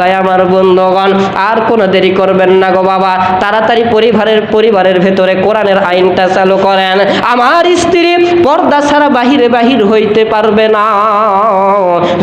ভাই আমার বন্ধুগণ, আর কোনো দেরি করবেন না গো বাবা। তাড়াতাড়ি পরিবারের পরিবারের ভেতরে কোরআনের আইনটা চালু করেন। আমার স্ত্রী পর্দা ছাড়া বাহিরে বাহির হইতে পারবে না।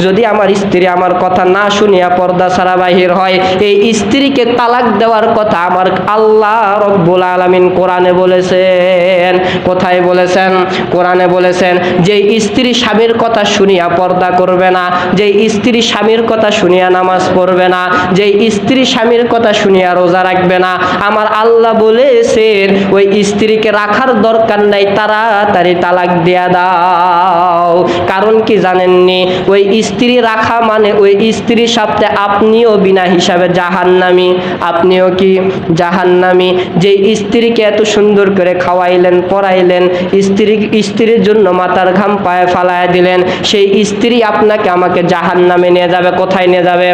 যদি আমার স্ত্রী আমার কথা না শুনিয়া পর্দা ছাড়া বাহির হয়, এই স্ত্রীকে তালাক দেওয়ার কথা আমার আল্লাহ রব্বুল আলামিন কোরআনে বলেছেন। কোথায় বলেছেন? কোরআনে বলেছেন যে স্ত্রী স্বামীর কথা শুনিয়া পর্দা করবে না যে স্ত্রী স্বামীর কথা শুনিয়া নামাজ পড়বে না, যে স্ত্রী স্বামীর কথা শুনিয়া রোজা রাখবে না। আমার আল্লাহ বলেছেন, ওই স্ত্রীকে রাখার দরকার নাই, তাড়াতাড়ি তালাক দিয়া দাও। কারণ কি জানেননি? ওই স্ত্রী রাখা মানে ওই স্ত্রীর সাথে আপনিও বিনা হিসাবে জাহান্নামি। আপনিও কি জাহান্নামি? যে স্ত্রীকে এত সুন্দর করে খাওয়াইলেন, পড়াইলেন, স্ত্রী, স্ত্রীর জন্য মাথার ঘাম পায়ে ফালায় দিলেন, সেই স্ত্রী আপনাকে আমাকে জাহান নামে নিয়ে যাবে, কোথায় নিয়ে যাবে?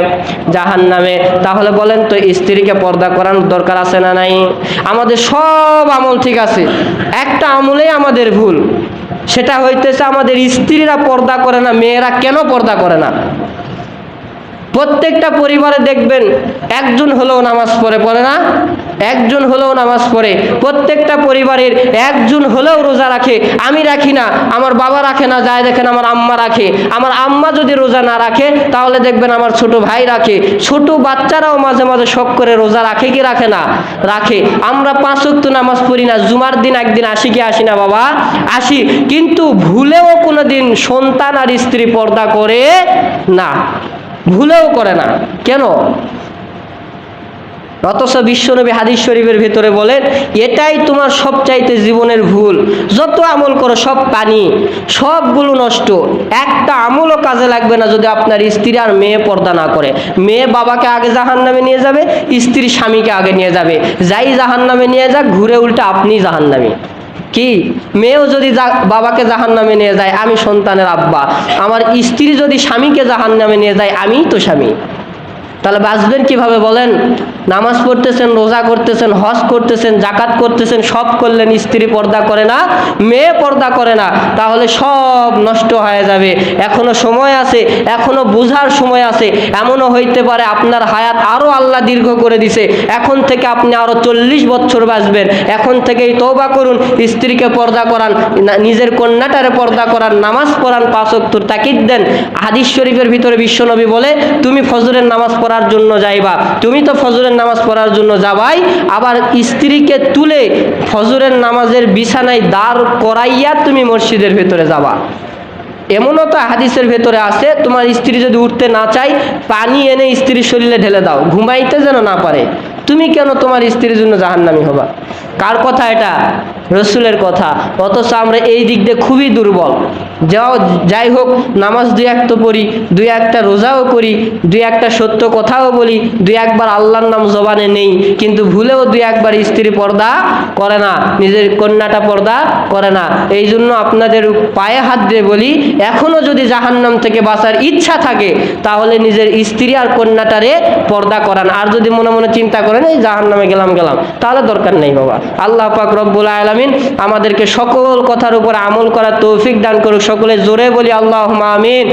জাহান নামে তাহলে বলেন তো, স্ত্রীকে পর্দা করানোর দরকার আছে না নাই? আমাদের সব আমল ঠিক আছে। একটা আমলেই আমাদের ভুল। সেটা হইতেছে আমাদের স্ত্রীরা পর্দা করে না, মেয়েরা কেন পর্দা করে না? প্রত্যেকটা পরিবারে দেখবেন, একজন হলেও নামাজ পড়ে পড়ে না? একজন হলেও নামাজ পড়ে। প্রত্যেকটা পরিবারের একজন হলেও রোজা রাখে। আমি রাখি না, আমার বাবা রাখে না, যায় দেখেন আমার আম্মা রাখে। আমার আম্মা যদি রোজা না রাখে, তাহলে দেখবেন আমার ছোট ভাই রাখে। ছোট বাচ্চারাও মাঝে মাঝে শখ করে রোজা রাখে কি রাখে না? রাখে। আমরা পাঁচ ওয়াক্ত নামাজ পড়ি না, জুমার দিন একদিন আসি কি আসি না বাবা? আসি। কিন্তু ভুলেও কোনো দিন সন্তান আর স্ত্রী পর্দা করে না। ভুলেও করে না। কেন? অথচ বিশ্বনবী হাদিস শরীফের ভেতরে বলেন, এটাই তোমার সবচাইতে জীবনের ভুল। যত আমল করো, সব পানি, সবগুলো নষ্ট। একটা আমলও কাজে লাগবে না যদি আপনার স্ত্রী আর মেয়ে পর্দা না করে। মেয়ে বাবাকে আগে জাহান নামে নিয়ে যাবে, স্ত্রী স্বামীকে আগে নিয়ে যাবে। যাই জাহান নামে নিয়ে যাক, ঘুরে উল্টা আপনি জাহান নামে কি? মেয়েও যদি বাবাকে জাহান নামে নিয়ে যায়, আমি সন্তানের আব্বা। আমার স্ত্রী যদি স্বামীকে জাহান নামে নিয়ে যায়, আমিই তো স্বামী। তাহলে বাঁচবেন কীভাবে বলেন? নামাজ পড়তেছেন, রোজা করতেছেন, হজ করতেছেন জাকাত করতেছেন, সব করলেন, স্ত্রী পর্দা করে না, মেয়ে পর্দা করে না, তাহলে সব নষ্ট হয়ে যাবে। এখনও সময় আছে, এখনও বুঝার সময় আছে। এমনও হইতে পারে আপনার হায়াত আরও আল্লাহ দীর্ঘ করে দিছে। এখন থেকে আপনি আরও চল্লিশ বছর বাঁচবেন। এখন থেকেই তৌবা করুন, স্ত্রীকে পর্দা করান নিজের কন্যাটারে পর্দা করান, নামাজ পড়ান, পাঁচ অক্তর তাকিদ দেন। হাদিস শরীফের ভিতরে বিশ্বনবী বলে, তুমি ফজরের নামাজ পড়ার জন্য যাইবা। তুমি তো ফজরের নামাজ পড়ার জন্য যাবাই, আবার স্ত্রীকে তুলে ফজরের নামাজের বিছানায় দাঁড় করাইয়া তুমি মসজিদের ভেতরে যাবা। এমনও তো হাদিসের ভেতরে আছে, তোমার স্ত্রী যদি উঠতে না চায়, পানি এনে স্ত্রীর শরীরে ঢেলে দাও, ঘুমাইতে যেন না পারে। তুমি কেন তোমার স্ত্রীর জন্য জাহান্নামি হবা? কার কথা এটা? রসুলের কথা। অথচ আমরা এই দিক দিয়ে খুবই দুর্বল। যাও, যাই হোক, নামাজ দুই এক তো পড়ি, দুই একটা রোজাও করি, দুই একটা সত্য কথাও বলি, দুই একবার আল্লাহর নাম জবানে নেই, কিন্তু ভুলেও দুই একবার স্ত্রী পর্দা করে না, নিজের কন্যাটা পর্দা করে না। এই জন্য আপনাদের পায়ে হাত দিয়ে বলি এখনও যদি জাহান্নাম থেকে বাঁচার ইচ্ছা থাকে, তাহলে নিজের স্ত্রী আর কন্যাটারে পর্দা করান। আর যদি মনে মনে চিন্তা করেন, এই জাহান্নামে গেলাম গেলাম তাহলে দরকার নেই বাবা। আল্লাহ পাক রব্বুল আলমিন আমাদেরকে সকল কথার উপর আমল করার তৌফিক দান করুক। সকলে জোরে বলি আল্লাহ আমিন।